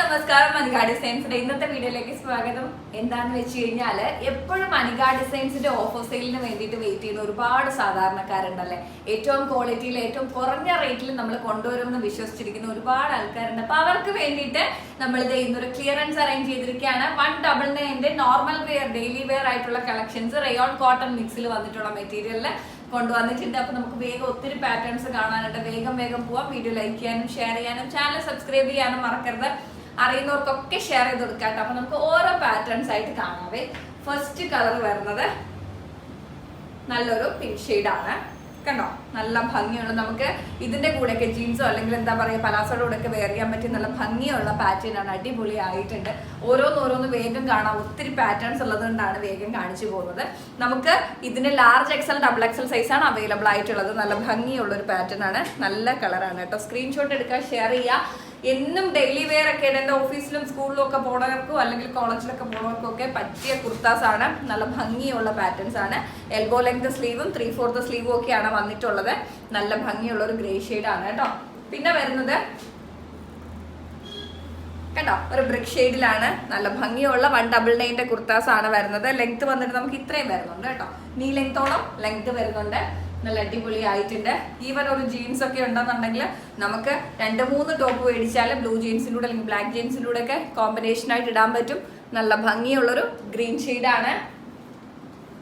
നമസ്കാരം അനിക ഡിസൈൻസിന്റെ ഇന്നത്തെ വീഡിയോയിലേക്ക് സ്വാഗതം. എന്താന്ന് വെച്ച് കഴിഞ്ഞാൽ എപ്പോഴും അനിക ഡിസൈൻസിന്റെ ഓഫർ സെയിലിന് വേണ്ടിയിട്ട് വെയിറ്റ് ചെയ്യുന്ന ഒരുപാട് സാധാരണക്കാരുണ്ടല്ലേ? ഏറ്റവും ക്വാളിറ്റിയിൽ ഏറ്റവും കുറഞ്ഞ റേറ്റിൽ നമ്മൾ കൊണ്ടുവരുമെന്ന് വിശ്വസിച്ചിരിക്കുന്ന ഒരുപാട് ആൾക്കാരുണ്ട്. അപ്പൊ അവർക്ക് വേണ്ടിയിട്ട് നമ്മൾ ഇത് ഇന്നൊരു ക്ലിയറൻസ് അറേഞ്ച് ചെയ്തിരിക്കുകയാണ്. വൺ ഡബിൾ നയന്റെ നോർമൽ വെയർ ഡെയിലി വെയർ ആയിട്ടുള്ള കളക്ഷൻസ് റയോൺ കോട്ടൺ മിക്സിൽ വന്നിട്ടുള്ള മെറ്റീരിയലിൽ കൊണ്ടുവന്നിട്ടുണ്ട്. അപ്പൊ നമുക്ക് വേഗം ഒത്തിരി പാറ്റേൺസ് കാണാനുണ്ട്. വേഗം വേഗം പോവാം. വീഡിയോ ലൈക്ക് ചെയ്യാനും ഷെയർ ചെയ്യാനും ചാനൽ സബ്സ്ക്രൈബ് ചെയ്യാനും മറക്കരുത്. അറിയുന്നവർക്കൊക്കെ ഷെയർ ചെയ്ത് കൊടുക്കാട്ടോ അപ്പൊ നമുക്ക് ഓരോ പാറ്റേൺസ് ആയിട്ട് കാണാവേ ഫസ്റ്റ് കളർ വരുന്നത് നല്ലൊരു പിങ്ക് ആണ്. കണ്ടോ? നല്ല ഭംഗിയുള്ള നമുക്ക് ഇതിന്റെ കൂടെയൊക്കെ ജീൻസോ അല്ലെങ്കിൽ എന്താ പറയുക പലാസോയുടെ കൂടെയൊക്കെ വെയർ ചെയ്യാൻ പറ്റിയ നല്ല ഭംഗിയുള്ള പാറ്റേൺ ആണ്. അടിപൊളി ആയിട്ടുണ്ട് ഓരോന്നോരോന്ന് വേഗം കാണാം. ഒത്തിരി പാറ്റേൺസ് ഉള്ളതുകൊണ്ടാണ് വേഗം കാണിച്ചു പോകുന്നത്. നമുക്ക് ഇതിന് large XL double XL size ആണ് അവൈലബിൾ ആയിട്ടുള്ളത്. നല്ല ഭംഗിയുള്ള ഒരു പാറ്റേൺ ആണ്. നല്ല കളറാണ് കേട്ടോ. സ്ക്രീൻഷോട്ട് എടുക്കുക ഷെയർ ചെയ്യുക. എന്നും ഡെയിലി വെയർ ഒക്കെ എന്റെ ഓഫീസിലും സ്കൂളിലും ഒക്കെ പോണവർക്കും അല്ലെങ്കിൽ കോളേജിലൊക്കെ പോണവർക്കും ഒക്കെ പറ്റിയ കുർത്താസ് ആണ്. നല്ല ഭംഗിയുള്ള പാറ്റേൺസ് ആണ്. എൽബോ ലെങ്ത് സ്ലീവും ത്രീ ഫോർത്ത് സ്ലീവും ഒക്കെയാണ് വന്നിട്ടുള്ളത്. നല്ല ഭംഗിയുള്ള ഒരു ഗ്രേ ആണ് കേട്ടോ. പിന്നെ വരുന്നത് കേട്ടോ ഒരു ബ്രിക് ഷെയ്ഡിലാണ് നല്ല ഭംഗിയുള്ള വൺ ഡബിൾ നൈന്റെ കുർത്താസ് ആണ് വരുന്നത്. ലെങ്ത് വന്നിട്ട് നമുക്ക് ഇത്രയും വരുന്നുണ്ട് കേട്ടോ. നീ ലെങ്ത്തോളം ലെങ്ത് വരുന്നുണ്ട്. നല്ല അടിപൊളി ആയിട്ടുണ്ട് ഈവൻ ഒരു ജീൻസ് ഒക്കെ ഉണ്ടെന്നുണ്ടെങ്കിൽ നമുക്ക് രണ്ട് മൂന്ന് ടോപ്പ് മേടിച്ചാൽ ബ്ലൂ ജീൻസിന്റെ കൂടെ അല്ലെങ്കിൽ ബ്ലാക്ക് ജീൻസിന്റെ കൂടെ ഒക്കെ കോമ്പിനേഷൻ ആയിട്ട് ഇടാൻ പറ്റും. നല്ല ഭംഗിയുള്ളൊരു ഗ്രീൻ ഷെയ്ഡാണ്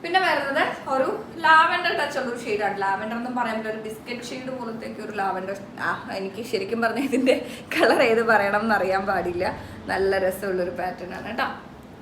പിന്നെ വരുന്നത് ഒരു ലാവൻഡർ ടച്ച് ഉള്ള ഒരു ഷെയ്ഡാണ് ലാവൻഡർ എന്നും പറ്റില്ല. ഒരു ബിസ്ക്കറ്റ് ഷെയ്ഡ് പോലത്തേക്ക് ഒരു ലാവൻഡർ. ആ എനിക്ക് ശരിക്കും പറഞ്ഞാൽ ഇതിന്റെ കളർ ഏത് പറയണം എന്നറിയാൻ പാടില്ല. നല്ല രസമുള്ളൊരു പാറ്റേൺ ആണ് കേട്ടോ.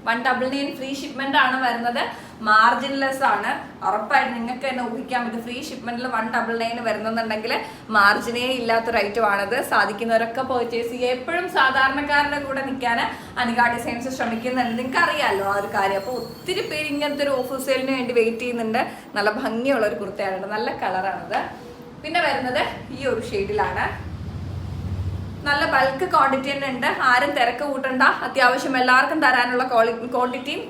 One double nine free shipment ആണ് വരുന്നത്. മാർജിൻലെസ് ആണ്. ഉറപ്പായിട്ട് നിങ്ങൾക്ക് തന്നെ ഊഹിക്കാം. ഇത് ഫ്രീ ഷിപ്മെന്റിൽ വൺ ഡബിൾ നയൻ വരുന്നുണ്ടെങ്കിൽ മാർജിനേ ഇല്ലാത്തൊരു ഐറ്റം ആണത്. സാധിക്കുന്നവരൊക്കെ പർച്ചേസ് ചെയ്യുക. എപ്പോഴും സാധാരണക്കാരുടെ കൂടെ നിൽക്കാൻ അനിക ഡിസൈൻസ് ശ്രമിക്കുന്നുണ്ട്. നിങ്ങൾക്ക് അറിയാമല്ലോ ആ ഒരു കാര്യം. അപ്പോൾ ഒത്തിരി പേര് ഇങ്ങനത്തെ ഒരു ഓഫീസ് സെയിലിന് വേണ്ടി വെയിറ്റ് ചെയ്യുന്നുണ്ട്. നല്ല ഭംഗിയുള്ള ഒരു കുർത്തയാണ് നല്ല കളറാണത് പിന്നെ വരുന്നത് ഈ ഒരു ഷെയ്ഡിലാണ് നല്ല ബൾക്ക് ക്വാണ്ടിറ്റി തന്നെ ഉണ്ട്. ആരും തിരക്ക് കൂട്ടണ്ട. അത്യാവശ്യം എല്ലാവർക്കും തരാനുള്ള ക്വാണ്ടിറ്റിയും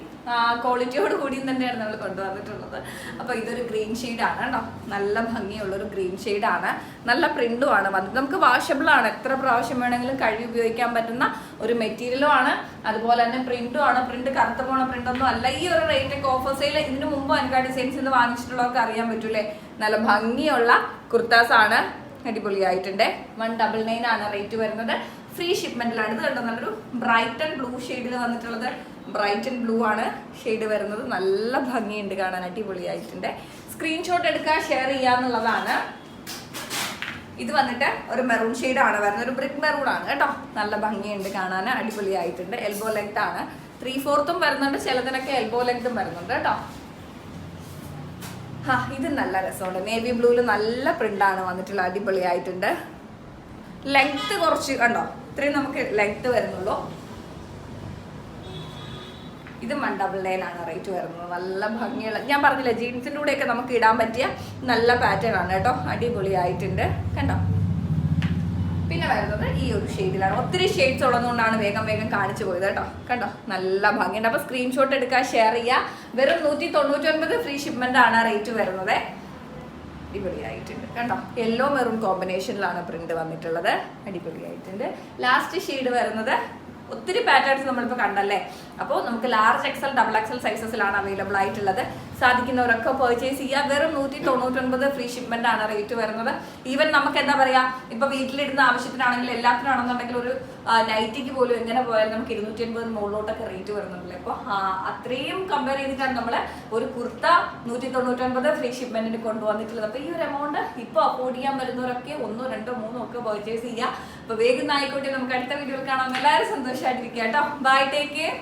ക്വാളിറ്റിയോട് കൂടിയും തന്നെയാണ് നമ്മൾ കൊണ്ടുവന്നിട്ടുള്ളത്. അപ്പോൾ ഇതൊരു ഗ്രീൻ ഷെയ്ഡാണ് കേട്ടോ. നല്ല ഭംഗിയുള്ളൊരു ഗ്രീൻ ഷെയ്ഡാണ് നല്ല പ്രിന്റുമാണ് വന്നത് നമുക്ക് വാഷബിളാണ് എത്ര പ്രാവശ്യം വേണമെങ്കിലും കഴുകി ഉപയോഗിക്കാൻ പറ്റുന്ന ഒരു മെറ്റീരിയലും ആണ്. അതുപോലെ തന്നെ പ്രിന്റും ആണ്. പ്രിന്റ് കറുത്ത പോണ പ്രിന്റൊന്നും അല്ല. ഈ ഒരു റേറ്റ് ഒക്കെ ഓഫർ സെയിൽ ഇതിനു മുമ്പ് അൻകാ ഡിസൈൻസ് നിന്ന് വാങ്ങിച്ചിട്ടുള്ളവർക്ക് അറിയാൻ പറ്റൂലേ? നല്ല ഭംഗിയുള്ള കുർത്താസാണ്. അടിപൊളിയായിട്ടുണ്ട്. വൺ ഡബിൾ നയൻ ആണ് റേറ്റ് വരുന്നത്. ഫ്രീ ഷിപ്മെന്റിലാണ് ഇത് കണ്ടോ? നല്ലൊരു ബ്രൈറ്റ് ആൻഡ് ബ്ലൂ ഷെയ്ഡിൽ വന്നിട്ടുള്ളത്. ബ്രൈറ്റ് ആൻഡ് ബ്ലൂ ആണ് ഷെയ്ഡ് വരുന്നത്. നല്ല ഭംഗിയുണ്ട് കാണാൻ. അടിപൊളിയായിട്ടുണ്ട്. സ്ക്രീൻഷോട്ട് എടുക്കുക ഷെയർ ചെയ്യുക എന്നുള്ളതാണ്. ഇത് വന്നിട്ട് ഒരു മെറൂൺ ആണ് വരുന്നത്. ഒരു ബ്രിക്ക് മെറൂൺ ആണ് കേട്ടോ. നല്ല ഭംഗിയുണ്ട് കാണാൻ. അടിപൊളിയായിട്ടുണ്ട്. എൽബോ ലെങ്ത് ആണ്. ത്രീ ഫോർത്തും വരുന്നുണ്ട്. ചിലതിനൊക്കെ എൽബോ ലെഗ്ഡും വരുന്നുണ്ട് കേട്ടോ. ഹാ ഇത് നല്ല രസമുണ്ട്. നേവി ബ്ലൂവിൽ നല്ല പ്രിന്റാണ് വന്നിട്ടുള്ള അടിപൊളിയായിട്ടുണ്ട്. ലെങ്ത് കുറച്ച് കണ്ടോ? ഇത്രയും നമുക്ക് ലെങ്ത് വരുന്നുള്ളൂ. ഇത് വൺ ഡബിൾ നയൻ ആണ് റേറ്റ് വരുന്നത്. നല്ല ഭംഗിയുള്ള ഞാൻ പറഞ്ഞില്ല ജീൻസിന്റെ കൂടെയൊക്കെ നമുക്ക് ഇടാൻ പറ്റിയ നല്ല പാറ്റേൺ ആണ് കേട്ടോ. അടിപൊളിയായിട്ടുണ്ട്. കണ്ടോ? പിന്നെ വരുന്നത് ഈ ഒരു ഷെയ്ഡിലാണ് ഒത്തിരി ഷെയ്ഡ്സ് ഉള്ളതുകൊണ്ടാണ് വേഗം വേഗം കാണിച്ചു പോയത് കേട്ടോ. കണ്ടോ? നല്ല ഭംഗിയുണ്ട്. അപ്പോൾ സ്ക്രീൻഷോട്ട് എടുക്കുക ഷെയർ ചെയ്യുക. വെറും നൂറ്റി തൊണ്ണൂറ്റി ഫ്രീ ഷിപ്മെന്റ് ആണ് റേറ്റ് വരുന്നത്. അടിപൊളിയായിട്ടുണ്ട്. കണ്ടോ? യെല്ലോ മെറൂൺ കോമ്പിനേഷനിലാണ് പ്രിന്റ് വന്നിട്ടുള്ളത്. അടിപൊളിയായിട്ടുണ്ട്. ലാസ്റ്റ് ഷെയ്ഡ് വരുന്നത് ഒത്തിരി പാറ്റേൺസ് നമ്മളിപ്പോൾ കണ്ടല്ലേ? അപ്പോൾ നമുക്ക് ലാർജ് എക്സൽ ഡബിൾ എക്സൽ സൈസസിലാണ് അവൈലബിൾ ആയിട്ടുള്ളത്. സാധിക്കുന്നവരൊക്കെ പർച്ചേസ് ചെയ്യുക. വെറും നൂറ്റി തൊണ്ണൂറ്റൊൻപത് ഫ്രീ ഷിപ്മെന്റ് ആണ് റേറ്റ് വരുന്നത്. ഈവൻ നമുക്ക് എന്താ പറയാ ഇപ്പൊ വീട്ടിലിടുന്ന ആവശ്യത്തിനാണെങ്കിൽ എല്ലാത്തിനാണെന്നുണ്ടെങ്കിൽ ഒരു നൈറ്റിക്ക് പോലും എങ്ങനെ പോയാലും നമുക്ക് ഇരുന്നൂറ്റി അൻപത് മുകളിലോട്ടൊക്കെ റേറ്റ് വരുന്നുണ്ടല്ലേ? അപ്പോൾ അത്രയും കമ്പയർ ചെയ്തിട്ടാണ് നമ്മൾ ഒരു കുർത്ത നൂറ്റി തൊണ്ണൂറ്റൊൻപത് ഫ്രീ ഷിപ്മെന്റിന് കൊണ്ടുവന്നിട്ടുള്ളത്. അപ്പോൾ ഈ ഒരു എമൗണ്ട് ഇപ്പോൾ അഫോർഡ് ചെയ്യാൻ വരുന്നവരൊക്കെ ഒന്നോ രണ്ടോ മൂന്നോ ഒക്കെ പർച്ചേസ് ചെയ്യുക. അപ്പോൾ വേഗം ആയിക്കോട്ടെ. നമുക്ക് അടുത്ത വീഡിയോയിൽ കാണാം. എല്ലാവരും സന്തോഷമായിട്ടിരിക്കുക കേട്ടോ. Bye take care